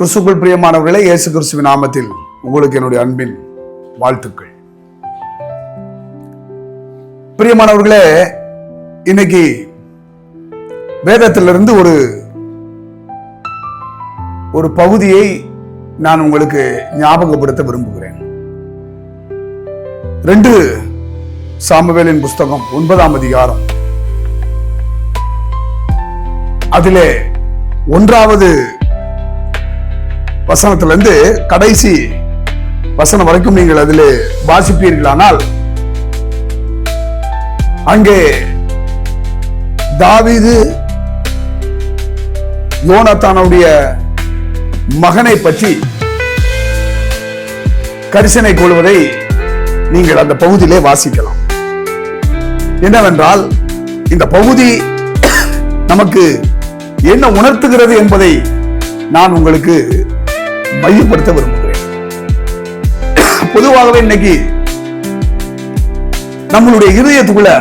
கிறிஸ்துக்குள் பிரியமானவர்களே இயேசு கிறிஸ்துவின் நாமத்தில் உங்களுக்கு என்னுடைய அன்பின் வாழ்த்துக்கள். பிரியமானவர்களே இன்னைக்கு வேதத்திலிருந்து ஒரு ஒரு பகுதியை நான் உங்களுக்கு ஞாபகப்படுத்த விரும்புகிறேன். ரெண்டு சாமுவேலின் புஸ்தகம் ஒன்பதாம் அதிகாரம். அதிலே ஒன்றாவது வசனத்திலிருந்து கடைசி வசனம் வரைக்கும் நீங்கள் அதிலே வாசிப்பீர்களானால் அங்கே தாவிது யோனத்தானுடைய மகனை பற்றி கரிசனை கொள்வதை நீங்கள் அந்த பகுதியிலே வாசிக்கலாம். என்னவென்றால் இந்த பகுதி நமக்கு என்ன உணர்த்துகிறது என்பதை நான் உங்களுக்கு மையப்படுத்த விரும்புகிறேன். பொதுவாகவே இன்னைக்கு நம்மளுடைய இதயத்துக்குள்ள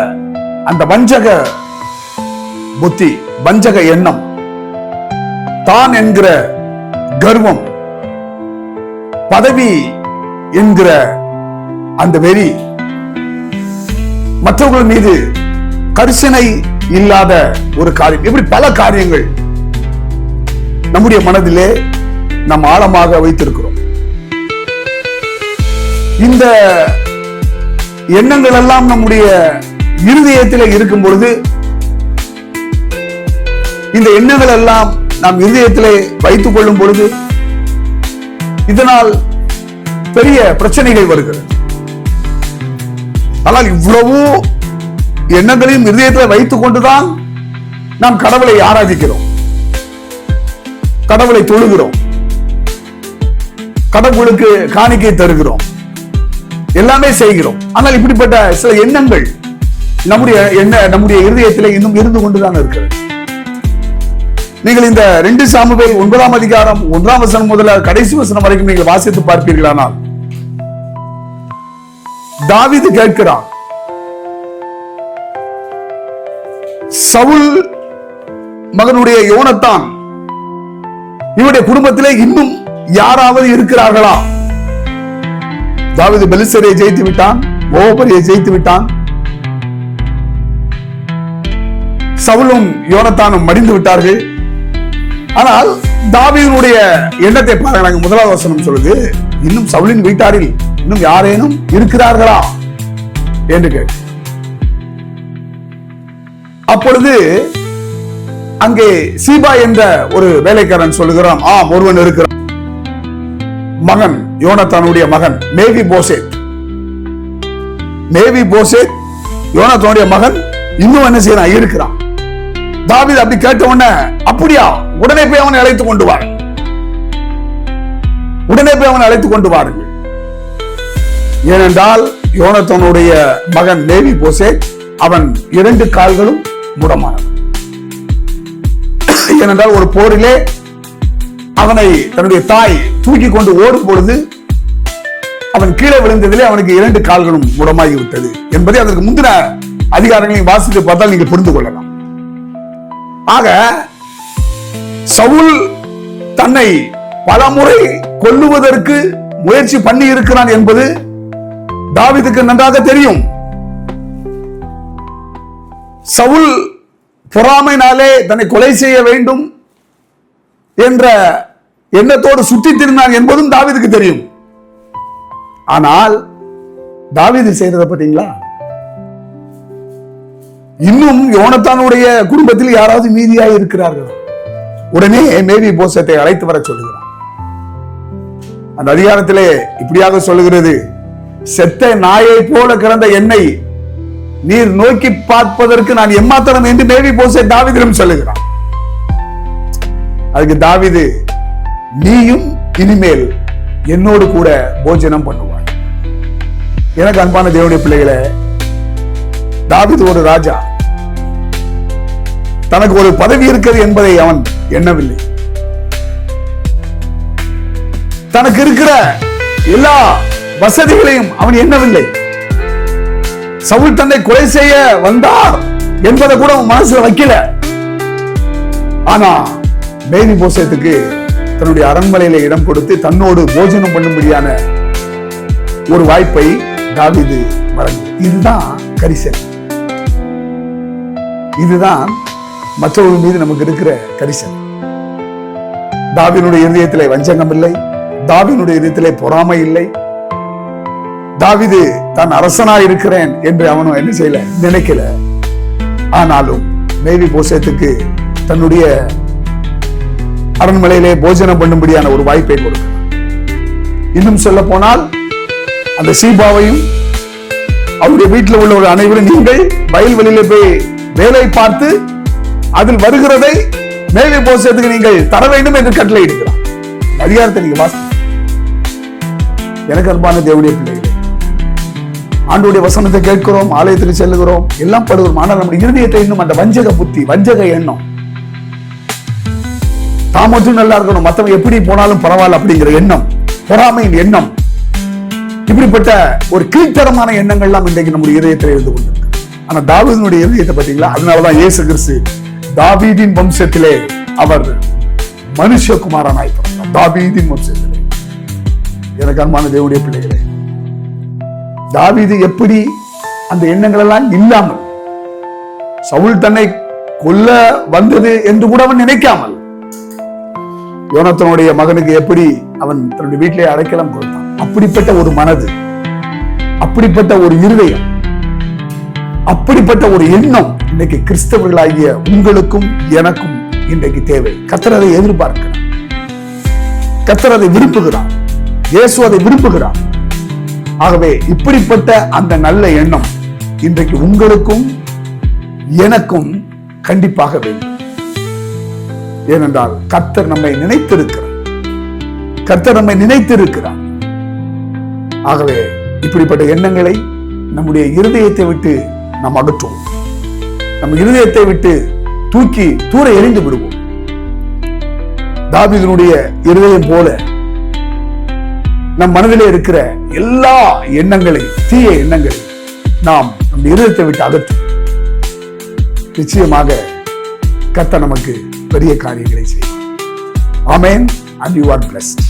அந்த வஞ்சக புத்தி வஞ்சக எண்ணம் தான் என்கிற கர்வம் பதவி என்கிற அந்த வெறி மற்றவர்கள் மீது கரிசனை இல்லாத ஒரு காரியம். இப்படி பல காரியங்கள் நம்முடைய மனதிலே நம் ஆழமாக வைத்திருக்கிறோம். இந்த எண்ணங்கள் எல்லாம் நம்முடைய இருதயத்தில் இருக்கும் பொழுது இந்த எண்ணங்கள் எல்லாம் நாம் இருதயத்திலே வைத்துக் கொள்ளும் பொழுது இதனால் பெரிய பிரச்சனைகள் வருகிறது. ஆனால் இவ்வளவு எண்ணங்களையும் இருதயத்தில் வைத்துக் கொண்டுதான் நாம் கடவுளை ஆராதிக்கிறோம். கடவுளை தொழுகிறோம். கடவுளுக்கு காணிக்கை தருகிறோம். எல்லாமே செய்கிறோம். ஆனால் இப்படிப்பட்ட சில எண்ணங்கள் நம்முடைய எண்ண நம்முடைய இருதயத்தில் இன்னும் இருந்து கொண்டுதான் இருக்கிறது. நீங்கள் இந்த ரெண்டு சாமுவேல் ஒன்பதாம் அதிகாரம் ஒன்றாம் வசனம் முதல்ல கடைசி வசனம் வரைக்கும் நீங்கள் வாசித்து பார்ப்பீர்களானால் தாவிது கேட்கிறான் சவுல் மகனுடைய யோனத்தான் இவருடைய குடும்பத்திலே இன்னும் யாராவது இருக்கிறார்களா? தாவீது பெலிசரை ஜெயித்து விட்டான் ஓபரியை ஜெயித்து விட்டான். சவுலும் யோனத்தானும் மடிந்து விட்டார்கள். ஆனால் தாவீதுடைய எண்ணத்தை பாருங்க முதலாவது வசனம் சொல்லுது இன்னும் சவுலின் வீட்டாரில் இன்னும் யாரேனும் இருக்கிறார்களா? என்று கேட்டு அப்பொழுது அங்கே சீபா என்ற ஒரு வேலைக்காரன் சொல்லுகிறான் ஆம் ஒருவன் இருக்கிறான். மகன் யோனத்தானுடைய மகன் மேவி போசேத் மேவி போசேத் யோனத்தானுடைய மகன் இன்னும் என்ன செய்யறான்? இருக்கிறான். தாவீது அப்படி கேட்ட உடனே அப்படியா? உடனே போய் அவனை அழைத்துக் கொண்டு வாருங்கள் உடனே போய் அவனை அழைத்துக் கொண்டு வாருங்கள். ஏனென்றால் யோனத்தனுடைய மகன் மேவி போசே அவன் இரண்டு கால்களும் முடமானவன். ஏனென்றால் ஒரு போரிலே அவனை தன்னுடைய தாய் தூக்கி கொண்டு ஓடும் பொழுது அவன் கீழே விழுந்ததிலே அவனுக்கு இரண்டு கால்களும் முடமாகி விட்டது என்பதை அதற்கு முந்தின அதிகாரங்களை வாசித்து பார்த்தால் நீங்க புரிந்து கொள்ளலாம். ஆக சவுல் தன்னை பலமுறை கொல்லுவதற்கு முயற்சி பண்ணி இருக்கிறான் என்பது தாவிதுக்கு நன்றாக தெரியும். சவுல் பொறாமைனாலே தன்னை கொலை செய்ய வேண்டும் என்ற எண்ணத்தோடு சுற்றி திருந்தான் என்பதும் தாவிதுக்கு தெரியும். ஆனால் தாவிது செய்யறத பார்த்தீங்களா இன்னும் யோனத்தானுடைய குடும்பத்தில் யாராவது மீதியாக இருக்கிறார்கள்? உடனே மேவி போசத்தை அழைத்து வர சொல்லுகிறான். அந்த அதிகாரத்திலே இப்படியாக சொல்லுகிறது செத்த நாயை போல கிடந்த என்னை நீர் நோக்கி பார்ப்பதற்கு நான் எம்மாத்தனம் என்று மேவி போசை தாவிதிடம் சொல்லுகிறான். அதுக்கு தாவிது நீயும் இனிமேல் என்னோடு கூட போஜனம் பண்ணுவாய். எனக்கு அன்பான தேவனுடைய பிள்ளைகளை தாவிது ஒரு ராஜா. தனக்கு ஒரு பதவி இருக்கிறது என்பதை அவன் எண்ணவில்லை. தனக்கு இருக்கிற எல்லா வசதிகளையும் அவன் எண்ணவில்லை. சவுல் தன்னை கொலை செய்ய வந்தார் என்பதை கூட அவன் மனசுல வைக்கல. ஆனா மேரி போசத்துக்கு தன்னுடைய அரண்மனையில இடம் கொடுத்து தன்னோடு போஜனம் பண்ணும்படியான ஒரு வாய்ப்பை தாவிது வழங்கும் இதுதான் கரிசனை இதுதான் மற்றவர்கள் மீது நமக்கு இருக்கிற கரிசனை தாவினுடைய இருதயத்திலே வஞ்சகம் இல்லை. தாவினுடைய இருதயத்திலே பொறாமை இல்லை. தாவிது தான் அரசனா இருக்கிறேன் என்று அவனும் என்ன செய்யல? நினைக்கல. ஆனாலும் மேவி போசத்துக்கு தன்னுடைய அரண்மனையிலே போஜனம் பண்ணும்படியான ஒரு வாய்ப்பை கொடுக்கிறார் இன்னும் சொல்ல போனால் அந்த சீபாவையும் அவருடைய வீட்டில் உள்ள ஒரு அனைவரும் நீங்கள் வயல்வெளியில போய் வேலை பார்த்து அதில் வருகிறதை மேலே போசத்துக்கு நீங்கள் தர வேண்டும் என்று கட்டளை இடுகிறார். அதிகாரத்தை நீங்க வாசி எனக்கு அன்பான தேவனுடைய பிள்ளைகளே ஆண்டுடைய வசனத்தை கேட்கிறோம் ஆலயத்துக்கு செல்லுகிறோம் எல்லாம் படுகிறோம். ஆனால் நம்முடைய இருதயத்தை இன்னும் அந்த வஞ்சக புத்தி வஞ்சக எண்ணம் தான் மட்டும் நல்லா இருக்கணும். மத்தவங்க எப்படி போனாலும் பரவாயில்ல அப்படிங்கிற எண்ணம் பொறாமையின் எண்ணம் இப்படிப்பட்ட ஒரு கீழ்த்தரமான எண்ணங்கள்லாம் இன்றைக்கு நம்முடைய இதயத்தில் இருந்து கொண்டிருக்கு. ஆனா தாவீதனுடைய இதயத்தை பார்த்தீங்களா? அதனாலதான் இயேசு கிறிஸ்து தாவீதின் வம்சத்திலே அவர் மனுஷகுமாரனாய் பிறந்தார் தாவீதின் வம்சத்திலே. எனக்கு அன்பான தேவனுடைய பிள்ளைகளே தாவீது எப்படி அந்த எண்ணங்கள் எல்லாம் இல்லாமல் சவுல் தன்னை கொல்ல வந்தது என்று கூட அவன் நினைக்காமல் யோனத்தனுடைய மகனுக்கு எப்படி அவன் தன்னுடைய வீட்டிலே அடைக்கலம் கொடுத்தான்? அப்படிப்பட்ட ஒரு மனது அப்படிப்பட்ட ஒரு இருதயம் அப்படிப்பட்ட ஒரு எண்ணம் இன்னைக்கு கிறிஸ்தவர்களாகிய உங்களுக்கும் எனக்கும் இன்றைக்கு தேவை. கத்தர் அதை எதிர்பார்க்கிறார். கத்தர் அதை விரும்புகிறார். இயேசு அதை விரும்புகிறார். ஆகவே இப்படிப்பட்ட அந்த நல்ல எண்ணம் இன்றைக்கு உங்களுக்கும் எனக்கும் கண்டிப்பாக வேண்டும். ஏனென்றால் கர்த்தர் நம்மை நினைத்திருக்கிறார். கர்த்தர் நம்மை நினைத்திருக்கிறார். ஆகவே இப்படிப்பட்ட எண்ணங்களை நம்முடைய இருதயத்தை விட்டு நாம் அகற்றுவோம். நம் இருதயத்தை விட்டு தூக்கி தூர எரிந்து விடுவோம். தாவீதினுடைய இருதயம் போல நம் மனதிலே இருக்கிற எல்லா எண்ணங்களையும் தீய எண்ணங்களை நாம் நம் இருதயத்தை விட்டு அகற்றும் நிச்சயமாக கத்த நமக்கு பெரிய காரியங்களை செய்வார் amen and you are blessed